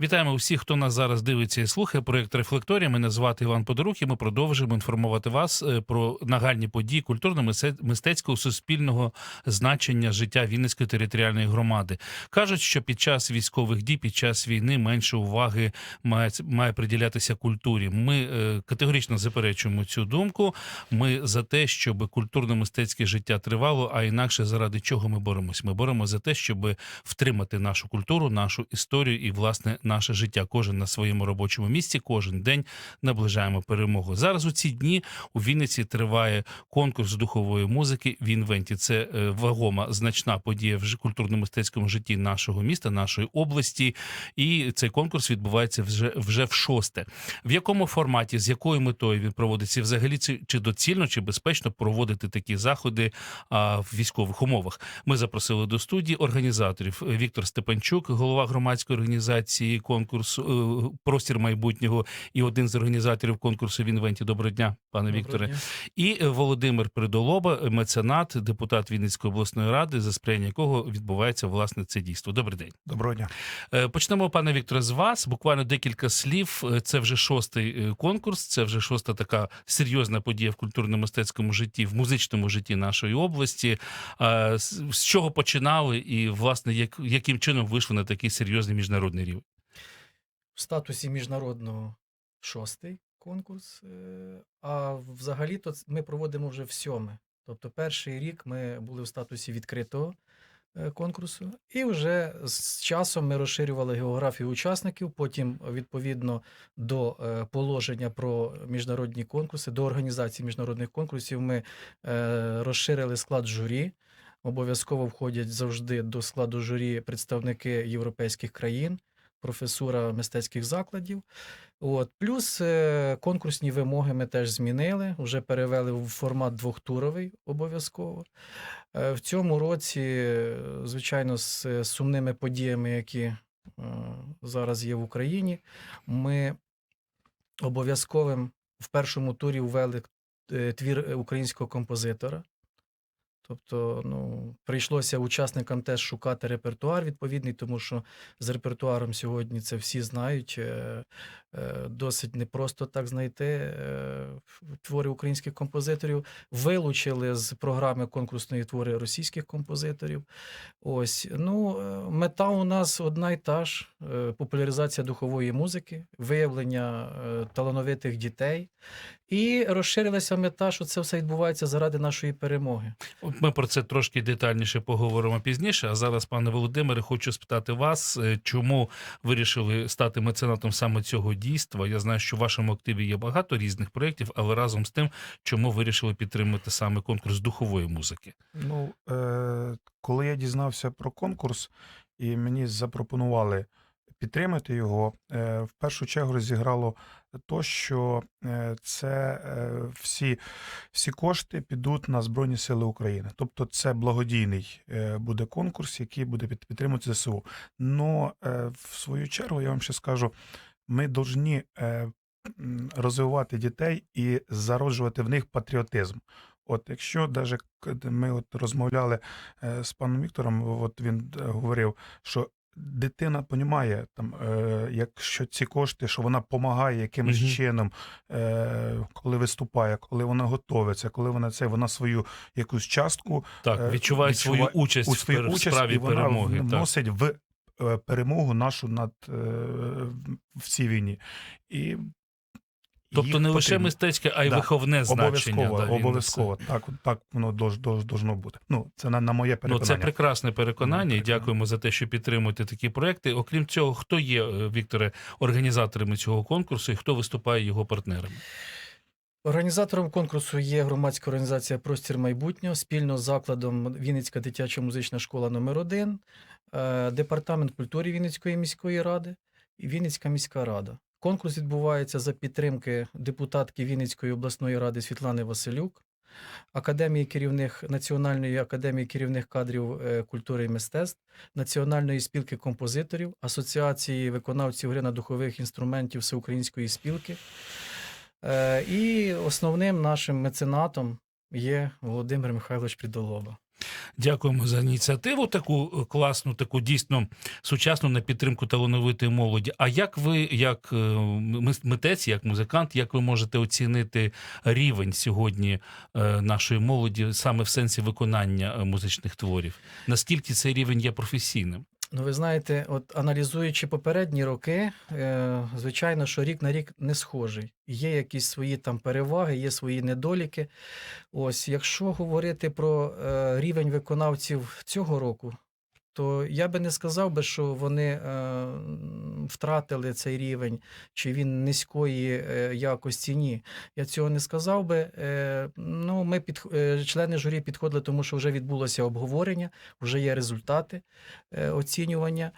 Вітаємо усіх, хто нас зараз дивиться і слухає. Проєкт Рефлекторія. Мене звати Іван Подорук, і Ми продовжуємо інформувати вас е, про нагальні події культурно-мистецького суспільного значення життя Вінницької територіальної громади. кажуть, що під час військових дій, під час війни менше уваги має, має приділятися культурі. Ми е, категорично заперечуємо цю думку. Ми за те, щоб культурно-мистецьке життя тривало, а інакше заради чого ми боремось? Ми боремося за те, щоб втримати нашу культуру, нашу історію і власне наше життя. Кожен на своєму робочому місці, кожен день наближаємо перемогу. Зараз у ці дні у Вінниці триває конкурс духової музики в інвенті. Це е, вагома значна подія в культурно-мистецькому житті нашого міста, нашої області. І цей конкурс відбувається вже вже в шосте. В якому форматі, з якою метою він проводиться? Взагалі, чи доцільно, чи безпечно проводити такі заходи а, в військових умовах? Ми запросили до студії організаторів Віктор Степанчук, голова громадської організації конкурсу е, Простір майбутнього і один з організаторів конкурсу в інвенті. Доброго дня, пане Вікторе. І е, Володимир Придолоба, е, меценат, депутат Вінницької обласної ради, за сприяння якого відбувається власне це дійство. Добрий день. Доброго дня. Почнемо, пане Вікторе, з вас. Буквально декілька слів. Це вже шостий конкурс, це вже шоста така серйозна подія в культурно-мистецькому житті, в музичному житті нашої області. З з чого починали, і власне як, яким чином вийшли на такий серйозний міжнародний рівень? В статусі міжнародного шостий конкурс. е, А взагалі-то ми проводимо вже в сьоме. Тобто перший рік ми були в статусі відкритого е, конкурсу, і вже з часом ми розширювали географію учасників. Потім, відповідно до е, положення про міжнародні конкурси, до організації міжнародних конкурсів, ми розширили склад журі. Обов'язково входять завжди до складу журі представники європейських країн, професура мистецьких закладів. От. Плюс е, конкурсні вимоги ми теж змінили, вже перевели в формат двохтуровий обов'язково. Е, в цьому році, е, звичайно, з сумними подіями, які зараз є в Україні, ми обов'язковим в першому турі ввели твір українського композитора. Тобто, ну, прийшлося учасникам теж шукати репертуар відповідний, тому що з репертуаром сьогодні це всі знають. е, е, Досить непросто так знайти е, твори українських композиторів. Вилучили з програми конкурсної твори російських композиторів. Ось ну мета у нас одна й та ж: популяризація духової музики, виявлення талановитих дітей. І розширилася мета, що це все відбувається заради нашої перемоги. Ми про це трошки детальніше поговоримо пізніше. А зараз, пане Володимире, хочу спитати вас, е, чому вирішили стати меценатом саме цього дійства? Я знаю, що в вашому активі є багато різних проєктів, але разом з тим, чому вирішили підтримати саме конкурс духової музики? Ну, е, коли я дізнався про конкурс, і мені запропонували підтримати його, е, в першу чергу зіграло то, що е, це е, всі, всі кошти підуть на Збройні Сили України. Тобто це благодійний буде конкурс, який буде підтримувати ЗСУ. Е, в свою чергу я вам ще скажу, ми повинні розвивати дітей і зароджувати в них патріотизм. От якщо даже ми от розмовляли з паном Віктором, от він говорив, що дитина розуміє, там, е, якщо ці кошти, що вона допомагає якимось угу. чином, е, коли виступає, коли вона готовиться, коли вона це, вона свою якусь частку Так, Е, відчуває свою участь, у свою участь, справі і вона перемоги. Вносить в е, перемогу нашу над е, в цій війні. І Тобто їх не лише потрібно. мистецьке, а й Да, виховне значення. Обов'язково, да, обов'язково. Так, так воно дож, дож, должно бути. Ну, це на, на моє Ну, це прекрасне переконання. і. Дякуємо за те, що підтримуєте такі проекти. Окрім цього, хто є, е, Вікторе, організаторами цього конкурсу і хто виступає його партнерами? Організатором конкурсу є громадська організація Простір майбутнього спільно з закладом Вінницька дитяча музична школа номер 1 Департамент культури Вінницької міської ради і Вінницька міська рада. Конкурс відбувається за підтримки депутатки Вінницької обласної ради Світлани Василюк, Академії керівних Національної академії керівних кадрів е, культури і мистецтв, Національної спілки композиторів, Асоціації виконавців гри на духових інструментів Всеукраїнської спілки. Е, І основним нашим меценатом є Володимир Михайлович Придолоба. Дякуємо за ініціативу, таку е, класну, таку дійсно сучасну на підтримку талановитої молоді. А як ви, як е, митець, як музикант, як ви можете оцінити рівень сьогодні е, нашої молоді саме в сенсі виконання музичних творів? Наскільки цей рівень є професійним? Ну, ви знаєте, от аналізуючи попередні роки, е, звичайно, що рік на рік не схожий. Є якісь свої там переваги, є свої недоліки. Ось, якщо говорити про е, рівень виконавців цього року, то я би не сказав би, що вони е, втратили цей рівень, чи він низької е, якості. Ні. Я цього не сказав би. Е, ну, ми під, члени журі підходили, тому що вже відбулося обговорення, вже є результати оцінювання.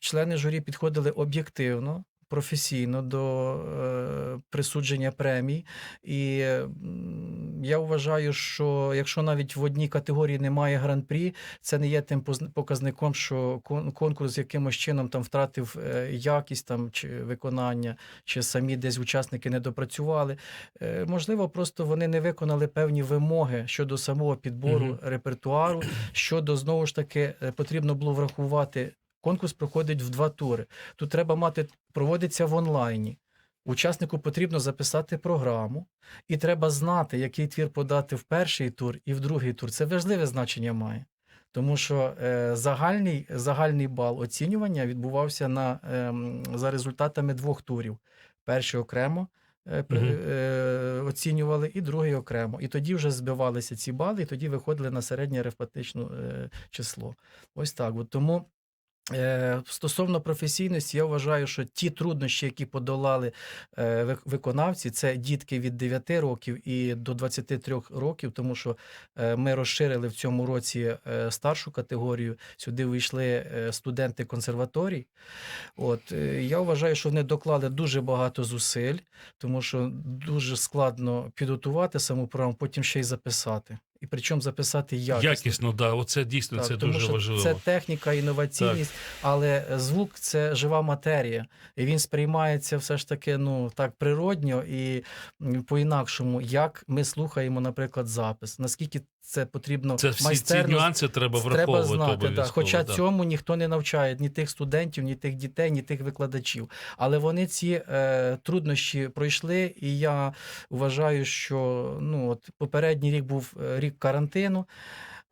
Члени журі підходили об'єктивно. Професійно до е, присудження премій, і я вважаю, що якщо навіть в одній категорії немає гран-прі, це не є тим показником, що кон- конкурс якимось чином там втратив е, якість там чи виконання, чи самі десь учасники не допрацювали. Е, Можливо, просто вони не виконали певні вимоги щодо самого підбору Мгм. репертуару, щодо знову ж таки потрібно було врахувати. Конкурс проходить в два тури. Тут треба мати, проводиться в онлайні. Учаснику потрібно записати програму, і треба знати, який твір подати в перший тур і в другий тур. Це важливе значення має. Тому що е, загальний, загальний бал оцінювання відбувався на, ем, за результатами двох турів. Перший окремо при- е, оцінювали, і другий окремо. І тоді вже збивалися ці бали, і тоді виходили на середнє арифметичне число. Ось так. От тому. Е, Стосовно професійності, я вважаю, що ті труднощі, які подолали е, виконавці, це дітки від 9 років і до 23 років, тому що е, ми розширили в цьому році старшу категорію. Сюди вийшли студенти консерваторій. От я вважаю, що вони доклали дуже багато зусиль, тому що дуже складно підготувати саму програму, потім ще й записати. Причому записати якісно. Якісно, да, оце дійсно Так, це тому дуже що важливо. Це техніка, інноваційність, але звук це жива матерія, і він сприймається все ж таки ну так природньо і по-інакшому, як ми слухаємо, наприклад, запис. Наскільки це потрібно Це всі ці нюанси треба треба враховувати знати. Да. Хоча да. цьому ніхто не навчає ні тих студентів, ні тих дітей, ні тих викладачів. Але вони ці е, труднощі пройшли, і я вважаю, що ну от попередній рік був е, рік карантину.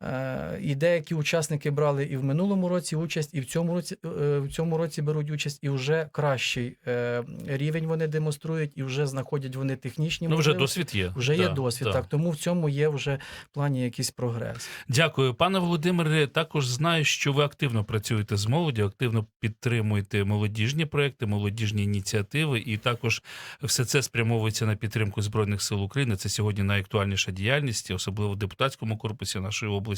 Е, І деякі учасники брали і в минулому році участь, і в цьому році е, в цьому році беруть участь, і вже кращий е, рівень вони демонструють, і вже знаходять вони технічні Ну, вже досвід є. Вже є досвід, да. так тому в цьому є вже в плані якийсь прогрес. Дякую, пане Володимире. Також знаю, що ви активно працюєте з молоддю, активно підтримуєте молодіжні проекти, молодіжні ініціативи, і також все це спрямовується на підтримку збройних сил України. Це сьогодні найактуальніша діяльність, особливо в депутатському корпусі нашої області.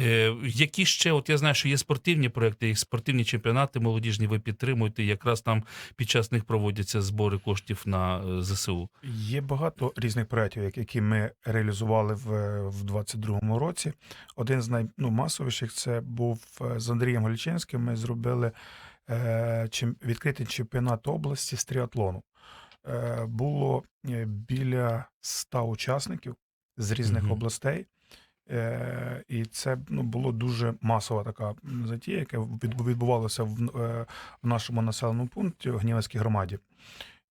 Е, які ще, от я знаю, що є спортивні проекти, і спортивні чемпіонати молодіжні. Ви підтримуєте. Якраз там під час них проводяться збори коштів на е, ЗСУ. Є багато різних проєктів, які ми реалізували в, в 22-му році. Один з наймасовіших це був е, з Андрієм Галічинським. Ми зробили е, відкритий чемпіонат області з тріатлону. Е, було е, біля 100 учасників з різних Мгм. областей. Е, і це ну, було дуже масова така затія, яка відбувалася в, е, в нашому населеному пункті в Гнівецькій громаді.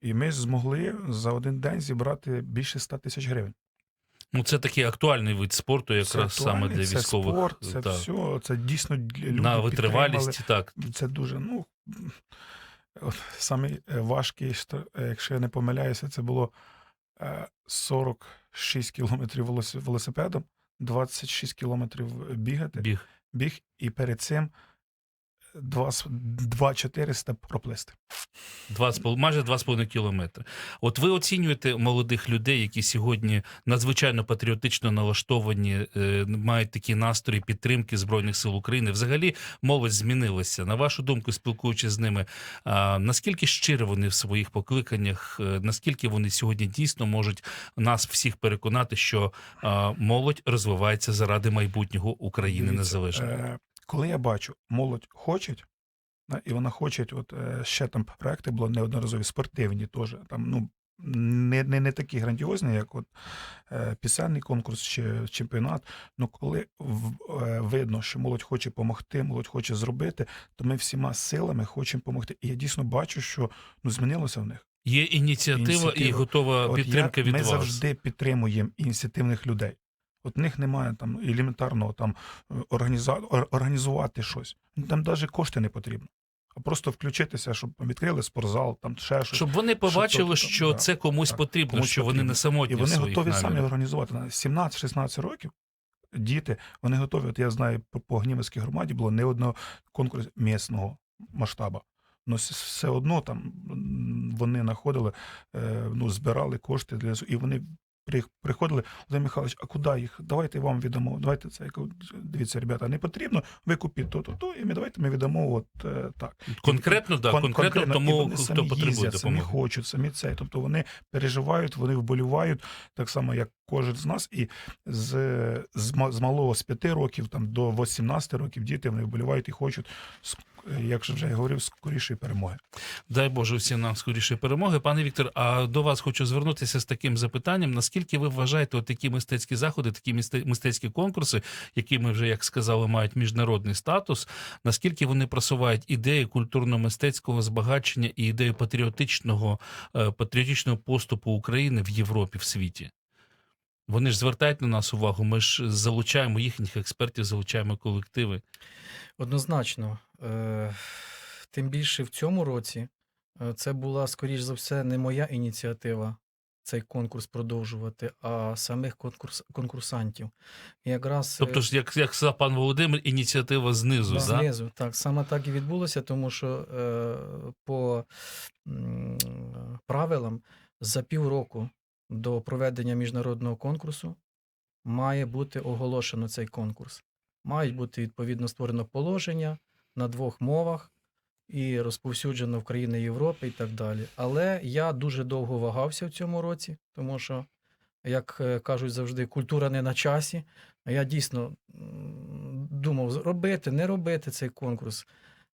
І ми змогли за один день зібрати більше 100 тисяч гривень. Ну, це такий актуальний вид спорту, якраз Це саме для це військових. спорт, це так. все. Це дійсно люди на витривалість. Так, Це дуже, ну от, е, важкий, е, якщо я не помиляюся, це було е, 46 кілометрів велосипедом, 26 кілометрів бігати, біг. біг, і перед цим два с- два 400 проплисти. Два з пол- майже 2,5 кілометри. От ви оцінюєте молодих людей, які сьогодні надзвичайно патріотично налаштовані, е, мають такі настрої підтримки Збройних сил України. Взагалі молодь змінилася. На вашу думку, спілкуючись з ними, наскільки щирі вони в своїх покликаннях, е, наскільки вони сьогодні дійсно можуть нас всіх переконати, що молодь розвивається заради майбутнього України незалежної? Коли я бачу, молодь хоче, і вона хоче, от е, ще там проекти були неодноразові, спортивні теж. Там, ну, не, не, не такі грандіозні, як от, е, пісенний конкурс чи чемпіонат. Ну, коли в, е, видно, що молодь хоче допомогти, молодь хоче зробити, то ми всіма силами хочемо допомогти. І я дійсно бачу, що ну, змінилося в них. Є ініціатива, і ініціатива. готова От підтримка я, від ми вас. завжди підтримуємо ініціативних людей. От них немає там елементарного там організа... організувати щось. Ну, Там навіть кошти не потрібно. А просто включитися, щоб відкрили спортзал, там ще щось. Щоб вони побачили, Що що да. це комусь Так, потрібно, комусь що вони не самотні І вони готові самі організувати. 17-16 років діти, вони готові. От я знаю, по, Гнівській громаді було не одного конкурсу місного масштабу. Ну, все одно там вони знаходили, е, ну, збирали кошти для і вони приходили, Володимир Михайлович, а куди їх? Давайте вам віддамо. Давайте це. Дивіться, ребята, не потрібно, ви купіть то, то, то, і ми давайте ми віддамо от е, так. Конкретно, да, Кон- конкретно, і тому, хто самі потребує їздять, самі хочуть, самі це. Тобто вони переживають, вони вболівають, так само, як кожен з нас. І з, з, з малого з 5 років там, до 18 років діти вони вболівають і хочуть, як же вже я говорив, скорішої перемоги. Дай Боже всім нам скоріше перемоги. Пане Віктор, а до вас хочу звернутися з таким запитанням: наскільки ви вважаєте от такі мистецькі заходи, такі мисте- мистецькі конкурси, які ми вже як сказали, мають міжнародний статус, наскільки вони просувають ідеї культурно-мистецького збагачення і ідею патріотичного, е, патріотичного поступу України в Європі, в світі? Вони ж звертають на нас увагу. Ми ж залучаємо їхніх експертів, залучаємо колективи. Однозначно. Е, Тим більше в цьому році е, це була, скоріш за все, не моя ініціатива цей конкурс продовжувати, а самих конкурс, конкурсантів. Якраз е, Тобто, ж, як, як сказав пан Володимир, ініціатива знизу, да? знизу, так, саме так і відбулося, тому що е, по правилам за півроку до проведення міжнародного конкурсу має бути оголошено цей конкурс. Мають бути відповідно створено положення на двох мовах і розповсюджено в країни Європи і так далі. Але я дуже довго вагався в цьому році, тому що, як е, кажуть завжди, культура не на часі. Я дійсно думав, робити, не робити цей конкурс.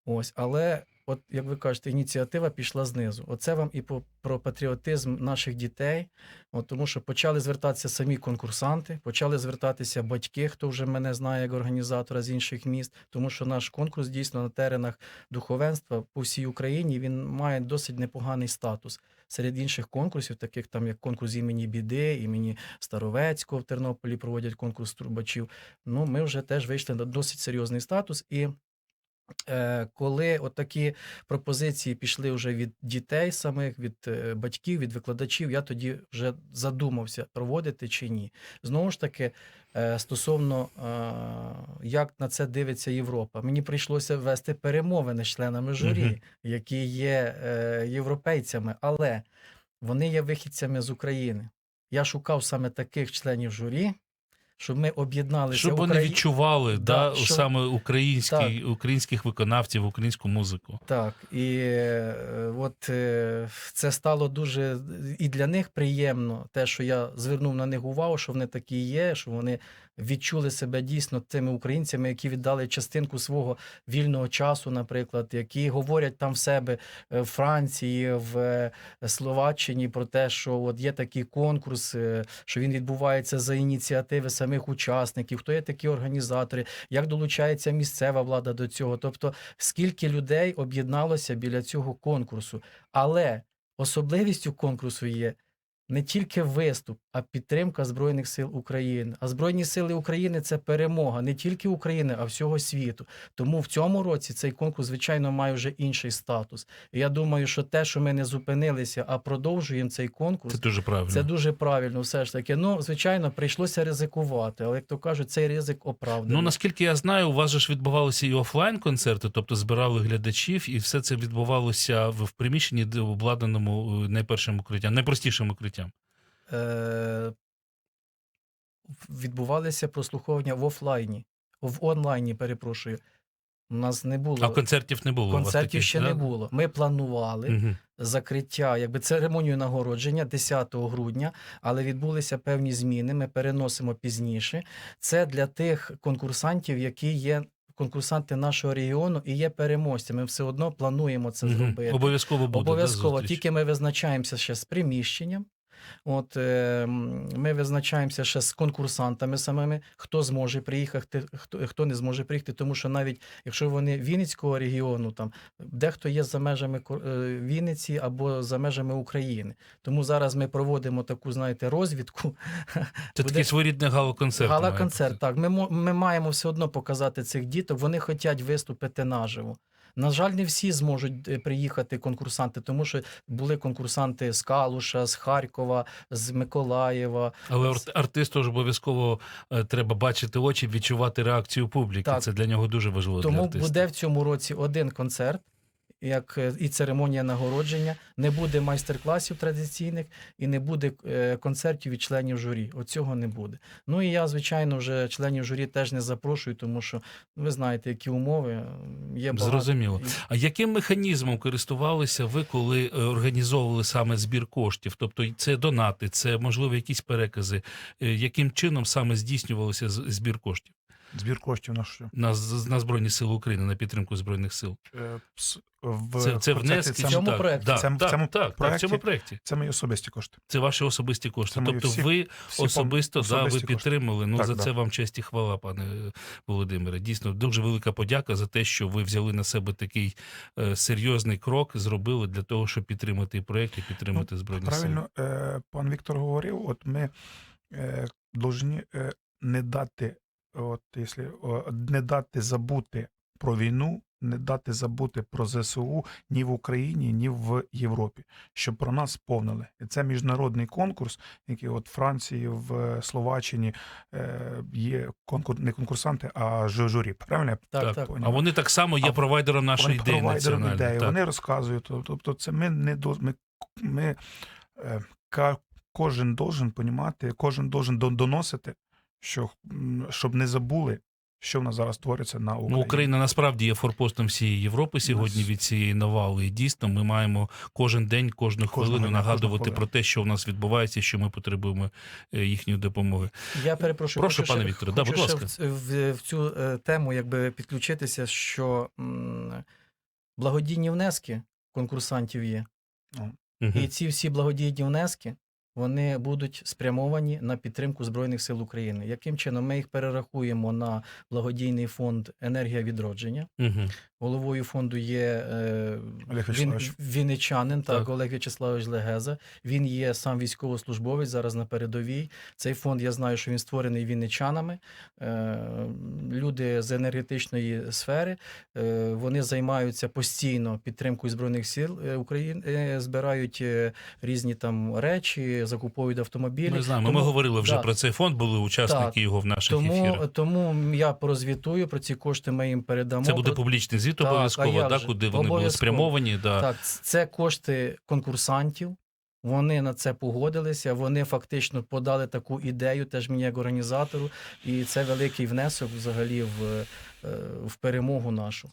Ось, але, от як ви кажете, ініціатива пішла знизу. Оце вам і про патріотизм наших дітей. От, тому що почали звертатися самі конкурсанти, почали звертатися батьки, хто вже мене знає як організатора з інших міст, тому що наш конкурс дійсно на теренах духовенства по всій Україні він має досить непоганий статус. Серед інших конкурсів, таких там як конкурс імені Біди, імені Старовецького в Тернополі проводять конкурс трубачів. Ну, ми вже теж вийшли на досить серйозний статус. І е, коли от такі пропозиції пішли вже від дітей самих, від е, батьків, від викладачів, я тоді вже задумався, проводити чи ні. Знову ж таки, е, стосовно як на це дивиться Європа, мені прийшлося вести перемовини з членами журі, які є європейцями, але вони є вихідцями з України. Я шукав саме таких членів журі, щоб ми об'єдналися. Щоб вони Украї- відчували да, Да, щоб... саме український, українських виконавців, українську музику. Так, і е, от е, це стало дуже і для них приємно, те, що я звернув на них увагу, що вони такі є, що вони відчули себе дійсно тими українцями, які віддали частинку свого вільного часу, наприклад, які говорять там в себе е, в Франції, в е, Словаччині про те, що от є такий конкурс, е, що він відбувається за ініціативи самих учасників, хто є такі організатори, як долучається місцева влада до цього. Тобто, скільки людей об'єдналося біля цього конкурсу. Але особливістю конкурсу є не тільки виступ, а підтримка Збройних сил України. А Збройні сили України це перемога не тільки України, а всього світу. Тому в цьому році цей конкурс, звичайно, має вже інший статус. І я думаю, що те, що ми не зупинилися, а продовжуємо цей конкурс, Це дуже правильно. це дуже правильно, все ж таки. Ну, звичайно, прийшлося ризикувати, але як то кажуть, цей ризик оправданий. Ну наскільки я знаю, у вас же ж відбувалися і офлайн концерти, тобто збирали глядачів, і все це відбувалося в приміщенні, обладнаному е, найпершим укриттям, найпростішим укриттям. Е, відбувалися прослуховування в офлайні, в онлайні, перепрошую. У нас не було А концертів не було. концертів таких, ще да? не було. Ми планували Мгм. закриття, якби церемонію нагородження 10 грудня, але відбулися певні зміни. Ми переносимо пізніше. Це для тих конкурсантів, які є. Конкурсанти нашого регіону і є переможцями. Ми все одно плануємо це зробити. Обов'язково буде. Обов'язково, да, тільки ми визначаємося ще з приміщенням. От е, ми визначаємося ще з конкурсантами самими, хто зможе приїхати, хто, хто не зможе приїхати. Тому що навіть якщо вони Вінницького регіону, там дехто є за межами е, Вінниці або за межами України. Тому зараз ми проводимо таку, знаєте, розвідку. Це такий своєрідний гала-концерт. Гала-концерт. Так, ми, ми маємо все одно показати цих діток. Вони хочуть виступити наживо. На жаль, не всі зможуть е, приїхати конкурсанти, тому що були конкурсанти з Калуша, з Харкова, з Миколаєва. Але ар- артисту ж обов'язково е, треба бачити очі, відчувати реакцію публіки. Так. Це для нього дуже важливо. для Тому артиста. буде в цьому році один концерт, як е, і церемонія нагородження. Не буде майстер-класів традиційних і не буде е, концертів від членів журі. Оцього не буде. Ну і я, звичайно, вже членів журі теж не запрошую, тому що ви знаєте, які умови є багато. Зрозуміло. А яким механізмом користувалися ви, коли е, організовували саме збір коштів? Тобто це донати, це можливо якісь перекази. Яким чином саме здійснювалося з- збір коштів Збір коштів на що? на, на Збройні Сили України, на підтримку Збройних сил? Е, В Це, це внески В цьому так? Да, Це- в цьому так, так, в цьому проєкті. це мої особисті кошти. Це ваші особисті кошти. Це тобто всі- ви всі особисто да, ви особисті кошти. підтримали. Ну Так, за да. це вам честь і хвала, пане е, Володимире. Дійсно, дуже велика подяка за те, що ви взяли на себе такий е, серйозний крок, зробили для того, щоб підтримати проєкт і підтримати збройні сили. Правильно, е, пан Віктор говорив, от ми е, должні е, не дати, от, якщо, не дати забути про війну, не дати забути про ЗСУ ні в Україні, ні в Європі, щоб про нас повнили. І це міжнародний конкурс, який от в Франції, в Словаччині е, є конкур, не конкурсанти, а журі. Правильно? Так, Так, так. А вони так само є А провайдером нашої вони ідеї провайдером національної. ідеї, так. вони розказують. Тобто, це ми не до ми, ми е, кожен должен понімати, кожен должен доносити, що щоб не забули, що в нас зараз твориться на Україні. Ну, Україна насправді є форпостом всієї Європи сьогодні Нас- від цієї навали. І дійсно, ми маємо кожен день, кожну хвилину годину, нагадувати кожну про те, що в нас відбувається, і що ми потребуємо е, їхньої допомоги. Я перепрошую. Прошу, хочу пане Вікторе, да, будь ласка. В, в, в цю е, тему якби підключитися, що м, благодійні внески конкурсантів є. Мгм. І ці всі благодійні внески вони будуть спрямовані на підтримку Збройних сил України. Яким чином ми їх перерахуємо на благодійний фонд енергія відродження? Мгм. Головою фонду є е, Олег він, вінничанин, так, Так. Олег В'ячеславович Легеза. Він є сам військовослужбовець зараз на передовій. Цей фонд я знаю, що він створений вінничанами. Е, люди з енергетичної сфери. Е, вони займаються постійно підтримкою збройних сил е, України, е, збирають е, різні там речі, закуповують автомобілі. Ми знаємо. Тому- Ми говорили вже да. про цей фонд, були учасники Так. його в наших Тому, ефірах. тому я прозвітую про ці кошти. Ми їм передамо. Це буде публічний звіт Так, обов'язково, же? куди вони були спрямовані. Да. Так, це кошти конкурсантів. Вони на це погодилися. Вони фактично подали таку ідею, теж мені як організатору, і це великий внесок взагалі в, е, в перемогу нашу.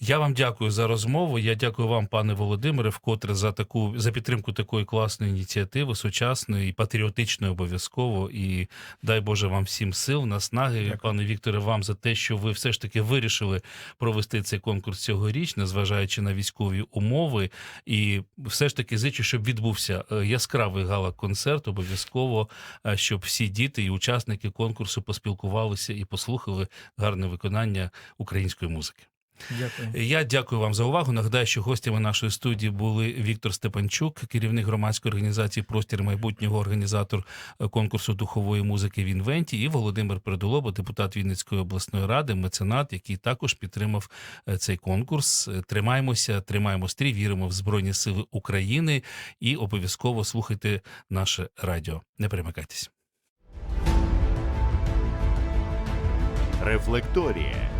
Я вам дякую за розмову. Я дякую вам, пане Володимире, вкотре за таку за підтримку такої класної ініціативи, сучасної і патріотичної обов'язково. І дай Боже вам всім сил, наснаги, Дякую. пане Вікторе, вам за те, що ви все ж таки вирішили провести цей конкурс цьогоріч, незважаючи на військові умови. І все ж таки зичу, щоб відбувся е, яскравий гала-концерт. Обов'язково, е, щоб всі діти і учасники конкурсу поспілкувалися і послухали гарне виконання української музики. Дякую. Я дякую вам за увагу. Нагадаю, що гостями нашої студії були Віктор Степанчук, керівник громадської організації Простір майбутнього організатор е, конкурсу духової музики в інвенті, і Володимир Передолоба, депутат Вінницької обласної ради, меценат, який також підтримав е, цей конкурс. Е, Тримаємося, тримаємо стрій, віримо в Збройні Сили України і обов'язково слухайте наше радіо. Не перемикайтесь. Рефлекторія